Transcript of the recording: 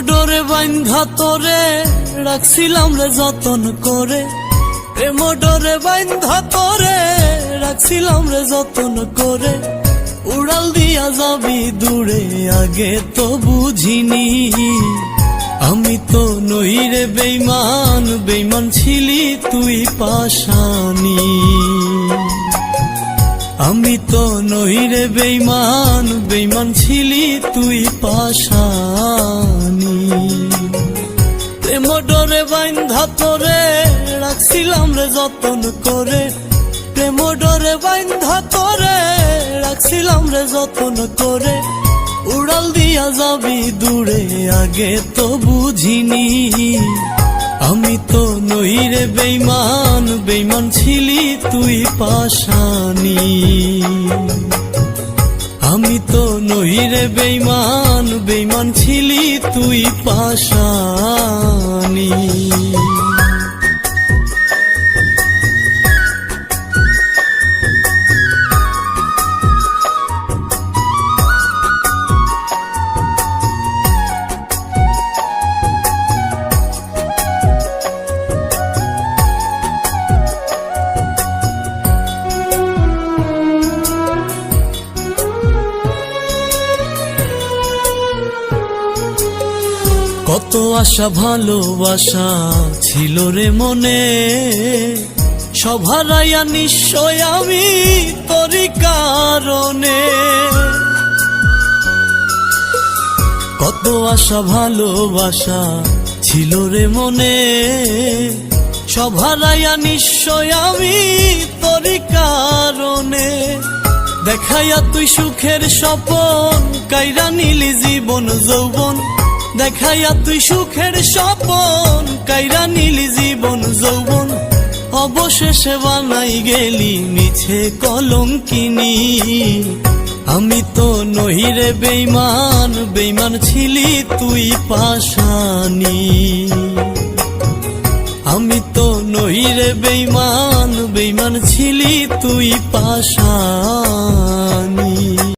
প্রেমডোরে বাইন্ধা তোরে, রাখছিলাম রে যতন করে। প্রেমডোরে বাইন্ধা তোরে, রাখছিলাম রে যতন করে। উড়াল দিয়া যাবি দূরে, আগে তো বুঝিনি। আমি তো নই রে বেইমান বেইমান ছিলি তুই পাশানি। আমি তো নই রে বেইমান বেইমান ছিলি তুই পাশানি। বাইন্ধা তোরে রাখছিলাম রে যতন করে। প্রেম ডরে বাইন্ধা তোরে রাখছিলাম রে যতন করে। উড়াল দিয়া যাবি দূরে, আগে তো বুঝিনি। আমি তো নই রে বেইমান বেইমান ছিলি তুই পাশানি। তো নই রে বেইমান বেইমান ছিলি তুই পাশানি। কত আশা, ভালোবাসা ছিল রে মনে। সভারাইয়া নিশ্চয় আমি তোরই কারণে। কত আশা, ভালোবাসা ছিল রে মনে। সভারাইয়া নিশ্চয় আমি তোরই কারণে। দেখাইয়া তুই সুখের স্বপন, কাইরা নিলি জীবন, যৌবন। দেখাইয়া তুই সুখের স্বপন, কাইরা নিলি জীবন যৌবন। অবশেষে বানাই গেলি মিছে কলঙ্কিনী। আমি তো নহিরে বেইমান বেইমান ছিলি তুই পাশানি। আমি তো নহিরে বেইমান বেইমান ছিলি তুই পাশানি।